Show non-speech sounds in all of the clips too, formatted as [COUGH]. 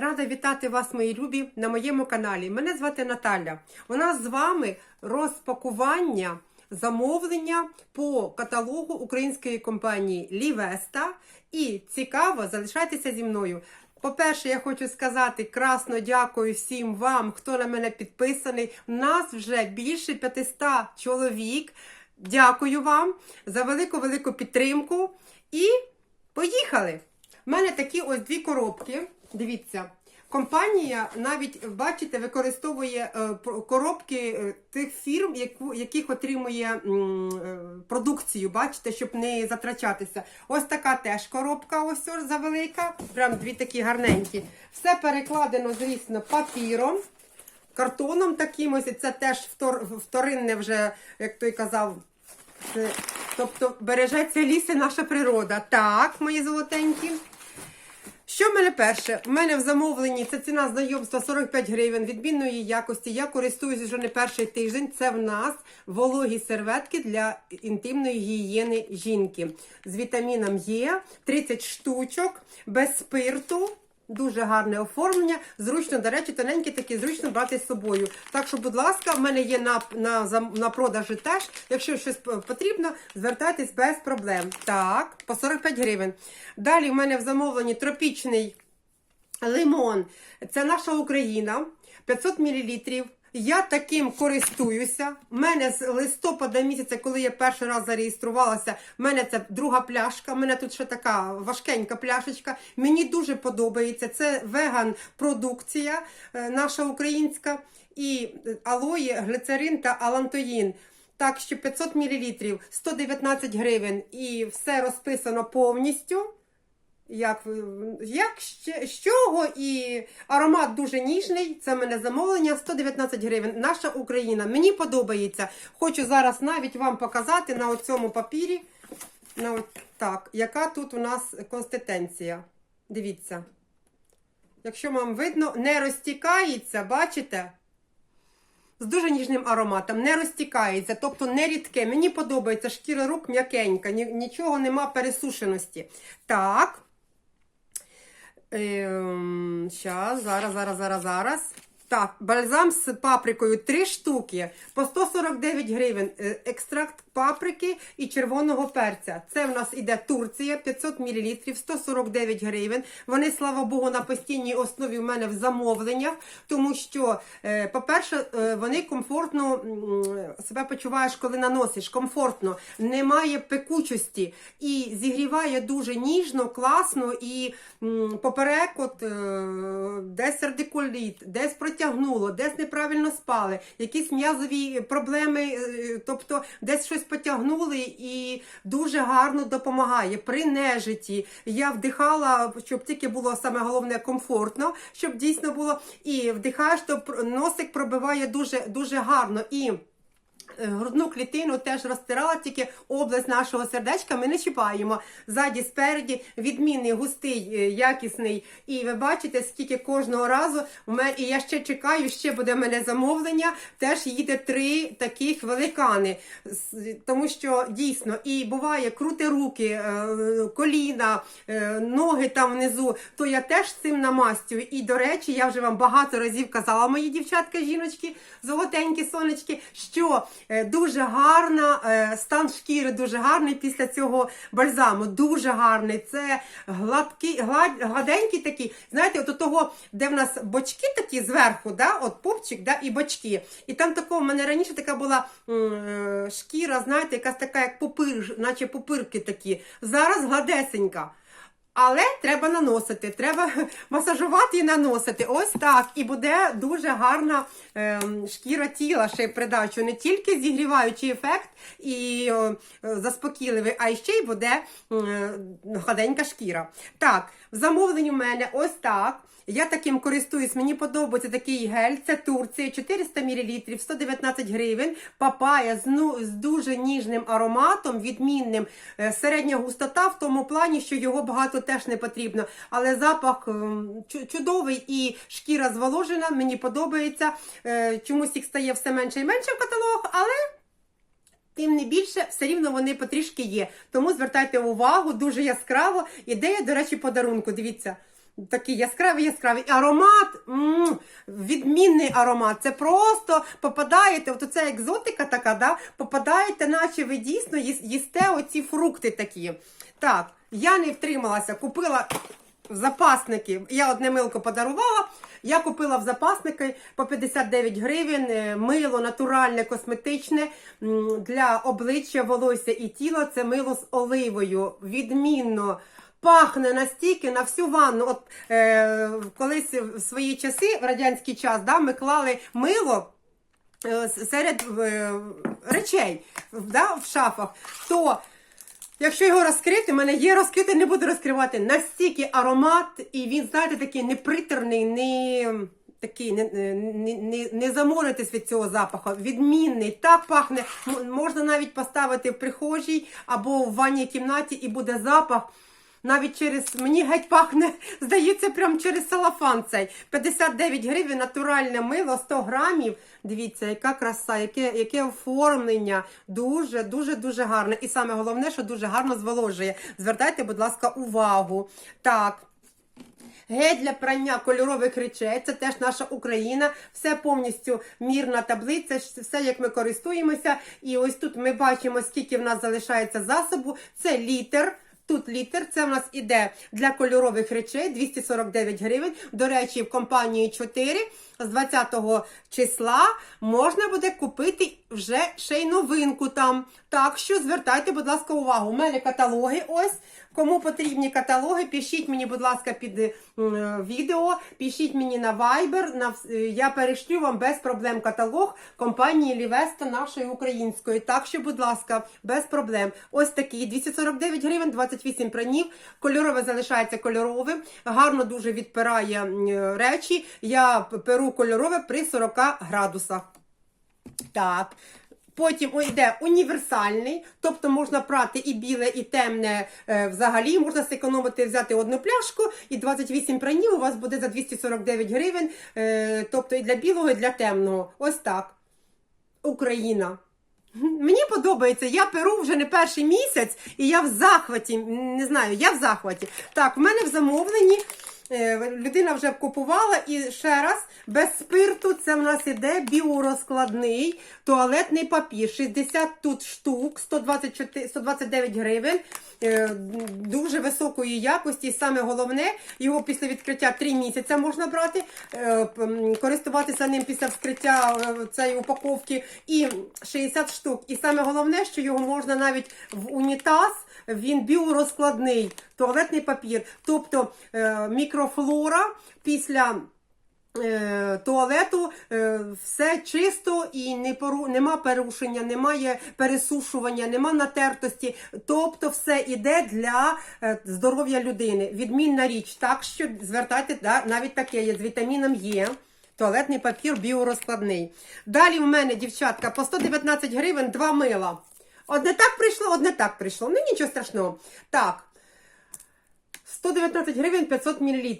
Рада вітати вас, мої любі, на моєму каналі. Мене звати Наталя. У нас з вами розпакування замовлення по каталогу української компанії Лівеста. І цікаво, залишайтеся зі мною. По-перше, я хочу сказати красно дякую всім вам, хто на мене підписаний. У нас вже більше 500 чоловік. Дякую вам за велику-велику підтримку. І поїхали! У мене такі ось дві коробки. Дивіться. Компанія навіть, бачите, використовує е, коробки е, тих фірм, яких отримує е, продукцію, бачите, щоб не затрачатися. Ось така теж коробка, ось завелика. Прям дві такі гарненькі. Все перекладено, звісно, папіром, картоном таким ось. Це теж втор, вторинне вже, як той казав, тобто бережеться ліс і наша природа. Так, мої золотенькі. Що в мене перше? У мене в замовленні це ціна знайомства 45 гривень відмінної якості. Я користуюсь вже не перший тиждень. Це в нас вологі серветки для інтимної гігієни жінки з вітаміном Е, 30 штучок, без спирту. Дуже гарне оформлення. Зручно, до речі, тоненькі такі, зручно брати з собою. Так що, будь ласка, в мене є на, на, на продажі теж. Якщо щось потрібно, звертайтесь без проблем. Так, по 45 гривень. Далі в мене в замовленні тропічний лимон. Це наша Україна. 500 мл. Я таким користуюся. У мене з листопада місяця, коли я перший раз зареєструвалася, в мене це друга пляшка. У мене тут ще така важкенька пляшечка. Мені дуже подобається. Це веган продукція е, наша українська. І е, алої, глицерин та алантоїн. Так що 500 мл, 119 гривень і все розписано повністю. Як, як з чого? І аромат дуже ніжний. Це в мене замовлення 119 гривень. Наша Україна. Мені подобається. Хочу зараз навіть вам показати на цьому папірі. На от, так, яка тут у нас консистенція. Дивіться. Якщо вам видно, не розтікається, бачите? З дуже ніжним ароматом, не розтікається, тобто не рідке. Мені подобається шкіра рук м'якенька, нічого нема пересушеності. Так. Ем, зараз, зараз, зараз, зараз. Так, бальзам з паприкою 3 штуки по 149 гривень. Е, Екстракт паприки і червоного перця. Це в нас іде Турція 500 мл, 149 гривень. Вони, слава Богу, на постійній основі в мене в замовленнях, тому що, е, по-перше, е, вони комфортно себе почуваєш, коли наносиш. Комфортно, немає пекучості і зігріває дуже ніжно, класно і поперек, от, е, десь радикуліт, десь протягнуло, десь неправильно спали, якісь м'язові проблеми, е, тобто десь щось потягнули і дуже гарно допомагає. При нежиті я вдихала, щоб тільки було саме головне комфортно, щоб дійсно було. І вдихаєш, то носик пробиває дуже, дуже гарно. І грудну клітину теж розтирала, тільки область нашого сердечка ми не чіпаємо. Ззаді, спереді, відмінний, густий, е, якісний. І ви бачите, скільки кожного разу в мене, і я ще чекаю, ще буде в мене замовлення. Теж їде три таких великани. Тому що дійсно і буває крути руки, е, коліна, е, ноги там внизу, то я теж цим намастю. І до речі, я вже вам багато разів казала, мої дівчатка, жіночки, золотенькі сонечки, що е, дуже гарна е, стан шкіри, дуже гарний після цього бальзаму. Дуже гарний. Це гладкий, глад, гладенький такий. Знаєте, от у того, де в нас бочки такі зверху, да, от пупчик, да, і бочки. І там такого в мене раніше така була е, шкіра, знаєте, якась така, як пупир, наче пупирки такі. Зараз гладесенька. Але треба наносити, треба [LAUGHS] масажувати і наносити. Ось так. І буде дуже гарна ем, шкіра тіла ще й придачу. Не тільки зігріваючий ефект і е, заспокійливий, а ще й буде е, гладенька шкіра. Так, в замовленні в мене ось так. Я таким користуюсь, мені подобається такий гель. Це Турція, 400 мл, 119 гривень. Папая з, ну, з дуже ніжним ароматом, відмінним. Е, Середня густота в тому плані, що його багато теж не потрібно. Але запах ем, чудовий і шкіра зволожена, мені подобається. Е, Чомусь їх стає все менше і менше в каталог, але. Тим не більше, все рівно вони потрішки є. Тому звертайте увагу, дуже яскраво. Ідея, до речі, подарунку. Дивіться, Такий яскравий, яскравий аромат, м, відмінний аромат. Це просто попадаєте, от оця екзотика така, да, попадаєте, наче ви дійсно їсте оці фрукти такі. Так, я не втрималася, купила запасники. Я одне милко подарувала. Я купила в запасники по 59 гривень е, мило натуральне, косметичне для обличчя, волосся і тіла. Це мило з оливою. Відмінно. Пахне настільки на всю ванну. От е, колись в свої часи, в радянський час, да, ми клали мило е, серед е, речей да, в шафах. То Якщо його розкрити, в мене є розкрити, не буду розкривати. Настільки аромат, і він, знаєте, такий непритерний, не такий, не, не, не, не заморитись від цього запаху. Відмінний, так пахне. Можна навіть поставити в прихожій або в ванній кімнаті, і буде запах. Навіть через мені геть пахне, [LAUGHS] здається, прям через салафан цей. 59 гривень, натуральне мило, 100 грамів. Дивіться, яка краса, яке, яке оформлення. Дуже, дуже, гарне. І саме головне, що дуже гарно зволожує. Звертайте, будь ласка, увагу. Так. Гель для прання кольорових речей, це теж наша Україна, все повністю мірна таблиця, все як ми користуємося. І ось тут ми бачимо, скільки в нас залишається засобу. Це літр. Тут літер, це в нас іде для кольорових речей 249 гривень. До речі, в компанії 4 з 20 числа можна буде купити вже ще й новинку там. Так що звертайте, будь ласка, увагу. У мене каталоги ось. Кому потрібні каталоги, пишіть мені, будь ласка, під е, відео, пишіть мені на Viber. На, е, я перешлю вам без проблем каталог компанії Лівеста нашої української. Так що, будь ласка, без проблем. Ось такий 249 гривень, 28 пранів. Кольорове залишається кольоровим. Гарно дуже відпирає е, речі. Я перу кольорове при 40 градусах. Так. Потім йде універсальний, тобто можна прати і біле, і темне е, взагалі. Можна зекономити, взяти одну пляшку, і 28 пранів у вас буде за 249 гривень. Е, тобто і для білого, і для темного. Ось так. Україна. Мені подобається, я перу вже не перший місяць, і я в захваті. Не знаю, я в захваті. Так, в мене в замовленні людина вже купувала і ще раз без спирту це в нас іде біорозкладний туалетний папір. 60 тут штук, 124, 129 гривень. е, Дуже високої якості. Саме головне, його після відкриття 3 місяці можна брати, е, користуватися ним після вскриття е, цієї упаковки. І 60 штук. І саме головне, що його можна навіть в унітаз, він біорозкладний туалетний папір. Тобто е, мікрофлора після. е, Туалету е, все чисто і не пору, нема порушення, немає пересушування, нема натертості. Тобто все йде для здоров'я людини. Відмінна річ. Так що звертайте да, навіть таке є з вітаміном Є. Туалетний папір біорозкладний. Далі в мене, дівчатка, по 119 гривень два мила. Одне так прийшло, одне так прийшло. Ну нічого страшного. Так. 119 гривень 500 мл.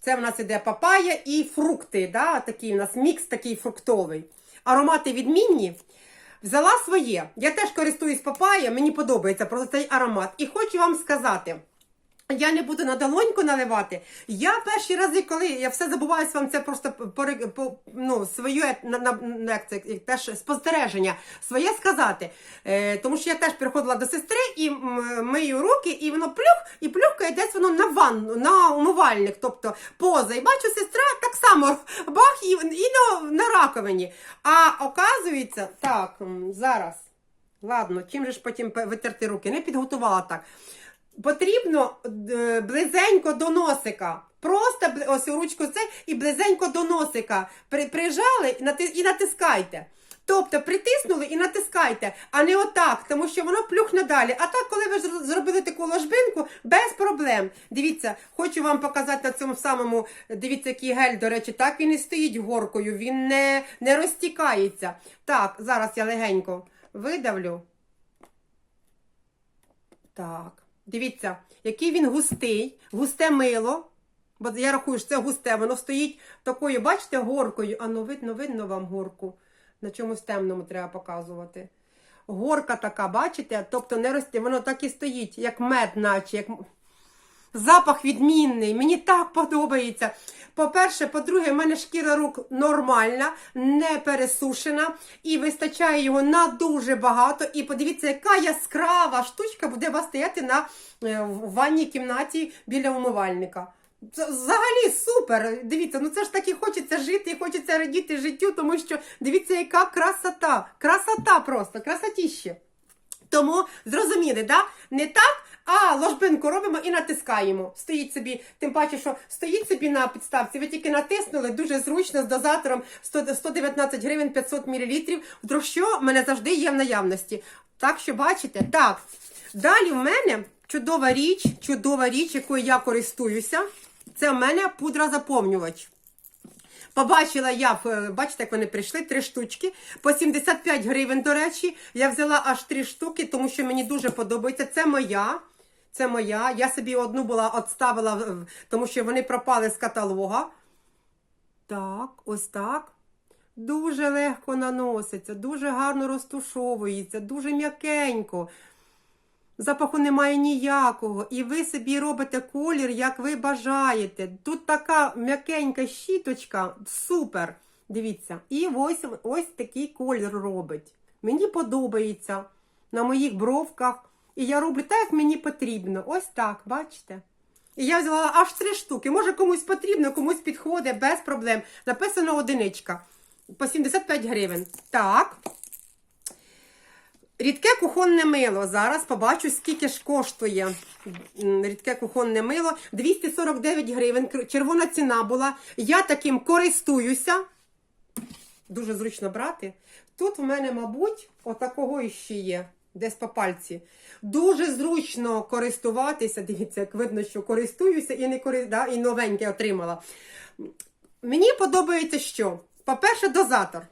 Це в нас іде папая і фрукти. Да? Такий у нас мікс такий фруктовий. Аромати відмінні. Взяла своє. Я теж користуюсь папаєм, мені подобається просто цей аромат. І хочу вам сказати. Я не буду на долоньку наливати. Я перші рази, коли я все забуваюсь вам це просто по, ну, своє на, на, на- як це, теж спостереження своє сказати. Е, тому що я теж приходила до сестри і мию руки, і воно плюх, і плюхкає десь воно на ванну, на умивальник, тобто поза. І бачу, сестра так само [LAUGHS] бах і, і на, на раковині. А оказується, так, зараз. Ладно, чим же ж потім витерти руки? Не підготувала так. Потрібно е, близенько до носика. Просто ось ручку це і близенько до носика. При, прижали і, натискайте. Тобто притиснули і натискайте, а не отак, тому що воно плюхне далі. А так, коли ви зробили таку ложбинку, без проблем. Дивіться, хочу вам показати на цьому самому. Дивіться, який гель, до речі, так він і стоїть горкою, він не, не розтікається. Так, зараз я легенько видавлю. Так, дивіться, який він густий, густе мило. Бо я рахую, що це густе, воно стоїть такою, бачите, горкою. А ну видно, видно вам горку. На чомусь темному треба показувати. Горка така, бачите? Тобто не росте, воно так і стоїть, як мед, наче. Як... Запах відмінний, мені так подобається. По-перше, по-друге, в мене шкіра рук нормальна, не пересушена і вистачає його на дуже багато. І подивіться, яка яскрава штучка буде у вас стояти на е, ванній кімнаті біля умивальника. Взагалі супер. Дивіться, ну це ж таки хочеться жити і хочеться радіти життю, тому що дивіться, яка красота. Красота просто, красотіще. Тому зрозуміли, да? Не так, а ложбинку робимо і натискаємо. Стоїть собі, тим паче, що стоїть собі на підставці. Ви тільки натиснули дуже зручно з дозатором 100 119 гривень 500 мл. Вдруг що в мене завжди є в наявності. Так що бачите, так. Далі в мене чудова річ, чудова річ, якою я користуюся. Це в мене пудра заповнювач. Побачила я, бачите, як вони прийшли, три штучки. По 75 гривень, до речі. Я взяла аж три штуки, тому що мені дуже подобається. Це моя. Це моя. Я собі одну була отставила, в- в- тому що вони пропали з каталога. Так, ось так. Дуже легко наноситься, дуже гарно розтушовується, дуже м'якенько. Запаху немає ніякого. І ви собі робите колір, як ви бажаєте. Тут така м'якенька щіточка, супер. Дивіться. І ось, ось такий колір робить. Мені подобається на моїх бровках. І я роблю так, як мені потрібно. Ось так, бачите? І я взяла аж три штуки. Може комусь потрібно, комусь підходить, без проблем. Написано одиничка. По 75 гривень. Так. Рідке кухонне мило. Зараз побачу, скільки ж коштує рідке кухонне мило. 249 гривень. Червона ціна була. Я таким користуюся. Дуже зручно брати. Тут в мене, мабуть, отакого іще є. Десь по пальці. Дуже зручно користуватися. Дивіться, як видно, що користуюся і не кори... да, і новеньке отримала. Мені подобається що? По-перше, дозатор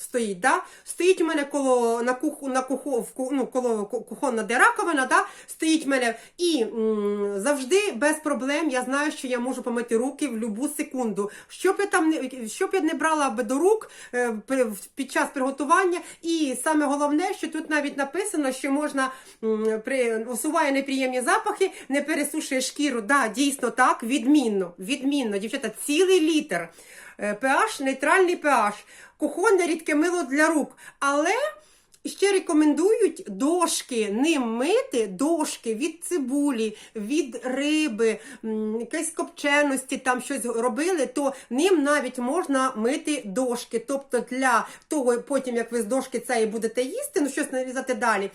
стоїть. Да? Стоїть у мене коло на куху, на куху, в, ну, коло кухонна де раковина, да? стоїть в мене і м, завжди без проблем я знаю, що я можу помити руки в будь-яку секунду. Щоб я там не щоб я не брала до рук е, під час приготування. І саме головне, що тут навіть написано, що можна м, при усуває неприємні запахи, не пересушує шкіру. Да, дійсно так, відмінно, відмінно, дівчата, цілий літр. Е, pH, нейтральний pH, кухонне рідке мило для рук. Але ще рекомендують дошки ним мити, дошки від цибулі, від риби, м, якоїсь копченості, там щось робили, то ним навіть можна мити дошки. Тобто для того, потім, як ви з дошки цієї будете їсти, ну щось нарізати далі,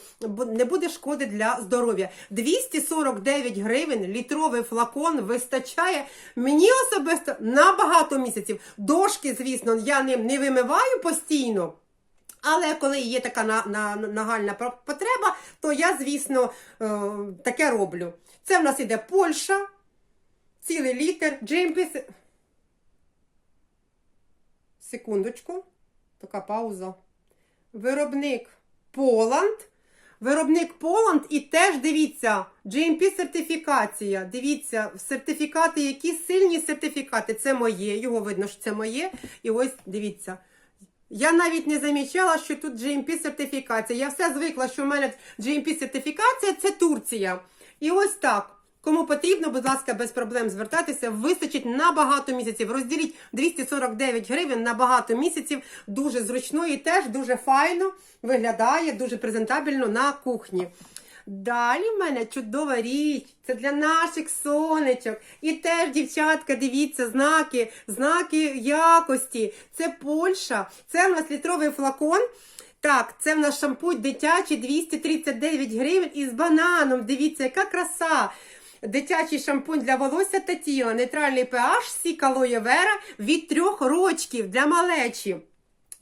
не буде шкоди для здоров'я. 249 гривень літровий флакон вистачає мені особисто на багато місяців. Дошки, звісно, я ним не вимиваю постійно. Але коли є така на, на, нагальна потреба, то я, звісно, е, таке роблю. Це в нас іде Польща, цілий літр, Джеймпіс. Секундочку, така пауза. Виробник Поланд. Виробник Поланд і теж дивіться, GMP сертифікація. Дивіться, сертифікати, які сильні сертифікати. Це моє, його видно, що це моє. І ось дивіться. Я навіть не замічала, що тут GMP сертифікація. Я все звикла, що в мене GMP сертифікація це Турція. І ось так. Кому потрібно, будь ласка, без проблем звертатися. Вистачить на багато місяців. Розділіть 249 гривень на багато місяців. Дуже зручно і теж дуже файно виглядає, дуже презентабельно на кухні. Далі в мене чудова річ. Це для наших сонечок. І теж, дівчатка, дивіться, знаки, знаки якості. Це Польща. Це в нас літровий флакон. Так, це в нас шампунь дитячий 239 гривень із бананом. Дивіться, яка краса. Дитячий шампунь для волосся та тіла, нейтральний pH, сік алоє вера від трьох рочків для малечі.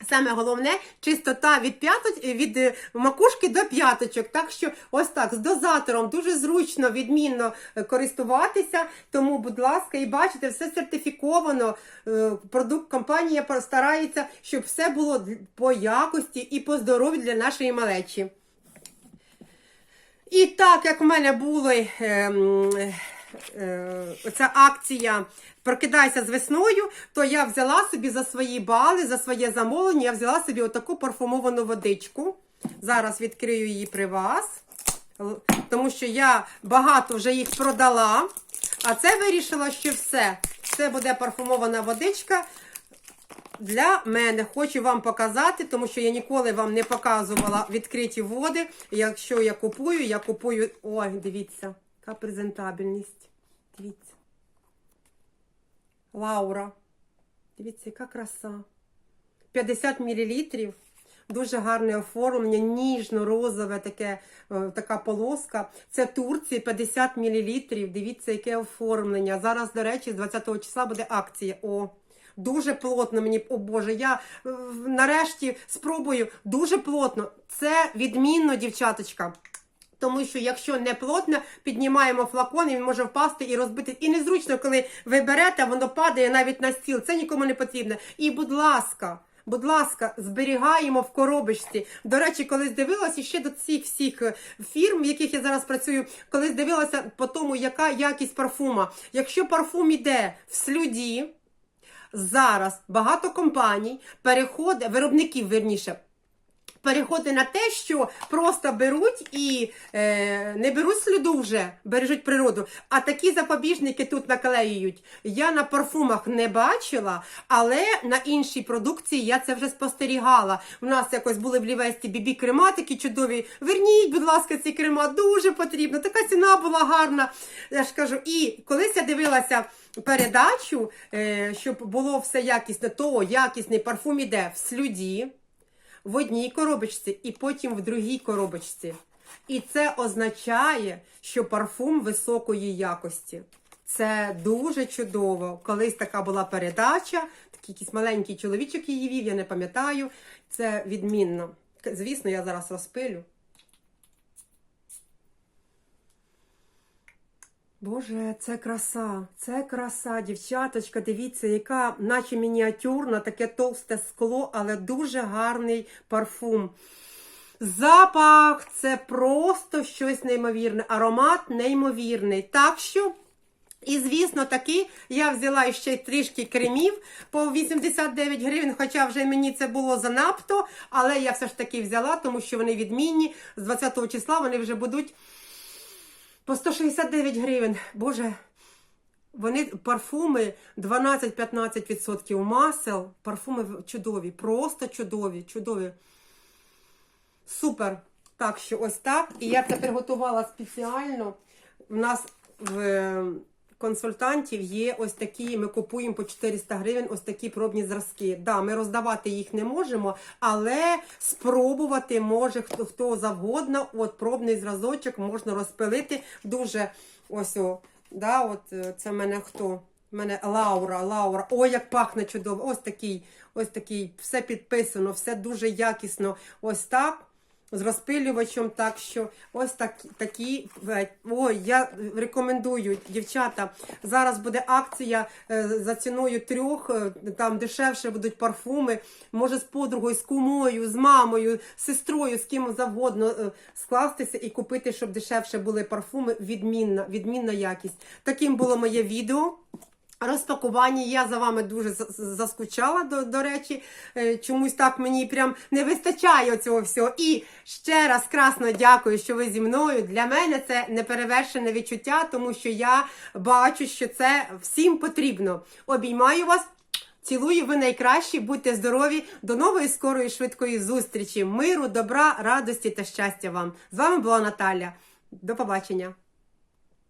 Саме головне чистота від п'яточ від е, макушки до п'яточок. Так що ось так з дозатором дуже зручно, відмінно е, користуватися. Тому, будь ласка, і бачите, все сертифіковано. Е, Продукт компанія постарається, щоб все було по якості і по здоров'ю для нашої малечі. І так як в мене були е, ця акція Прокидайся з весною, то я взяла собі за свої бали, за своє замовлення, я взяла собі отаку парфумовану водичку. Зараз відкрию її при вас, тому що я багато вже їх продала. А це вирішила, що все. Це буде парфумована водичка для мене. Хочу вам показати, тому що я ніколи вам не показувала відкриті води. Якщо я купую, я купую. Ой, дивіться, яка презентабельність. Лаура. Дивіться, яка краса. 50 мл. Дуже гарне оформлення, ніжно-розове е, така полоска. Це Турції 50 мл. Дивіться, яке оформлення. Зараз, до речі, з 20 числа буде акція. О, дуже плотно мені, о Боже, я е, нарешті спробую дуже плотно. Це відмінно, дівчаточка. Тому що якщо не плотно, піднімаємо флакон, і він може впасти і розбити. І незручно, коли ви берете, воно падає навіть на стіл. Це нікому не потрібно. І, будь ласка, будь ласка, зберігаємо в коробочці. До речі, колись дивилася ще до цих всіх фірм, в яких я зараз працюю, колись дивилася по тому, яка якість парфума. Якщо парфум іде в слюді, зараз багато компаній переходить, виробників верніше. Переходить на те, що просто беруть і е, не беруть сліду вже, бережуть природу. А такі запобіжники тут наклеюють. Я на парфумах не бачила, але на іншій продукції я це вже спостерігала. У нас якось були в Лівесті бібі крема такі чудові. Верніть, будь ласка, ці крема дуже потрібно. Така ціна була гарна. Я ж кажу, і колись я дивилася передачу, е, щоб було все якісне, то якісний парфум іде в слюді в одній коробочці і потім в другій коробочці. І це означає, що парфум високої якості. Це дуже чудово. Колись така була передача, такий якийсь маленький чоловічок її вів, я не пам'ятаю. Це відмінно. Звісно, я зараз розпилю. Боже, це краса, це краса, дівчаточка. Дивіться, яка, наче мініатюрна, таке товсте скло, але дуже гарний парфум. Запах це просто щось неймовірне. Аромат неймовірний. Так що. І, звісно, таки я взяла ще трішки кремів по 89 гривень, хоча вже мені це було занадто, але я все ж таки взяла, тому що вони відмінні. З 20 числа вони вже будуть по 169 гривень. Боже, вони парфуми 12-15% масел. Парфуми чудові, просто чудові, чудові. Супер. Так що ось так. І я це приготувала спеціально. У нас в консультантів є ось такі, ми купуємо по 400 гривень ось такі пробні зразки. Да, ми роздавати їх не можемо, але спробувати може хто, хто завгодно. От пробний зразочок можна розпилити. Дуже ось о, да, от е, це в мене хто? У мене Лаура, Лаура. Ой, як пахне чудово. Ось такий, ось такий, все підписано, все дуже якісно. Ось так. З розпилювачем, так що ось так, такі. е, Ой, я рекомендую, дівчата. Зараз буде акція е, за ціною трьох, е, там дешевше будуть парфуми. Може з подругою, з кумою, з мамою, з сестрою, з ким завгодно скластися і купити, щоб дешевше були парфуми. Відмінна, відмінна якість. Таким було моє відео. Розпакування я за вами дуже заскучала, до, до речі. Е, Чомусь так мені прям не вистачає цього всього. І ще раз красно дякую, що ви зі мною. Для мене це неперевершене відчуття, тому що я бачу, що це всім потрібно. Обіймаю вас. Цілую, ви найкращі, будьте здорові. До нової скорої швидкої зустрічі. Миру, добра, радості та щастя вам. З вами була Наталя. До побачення.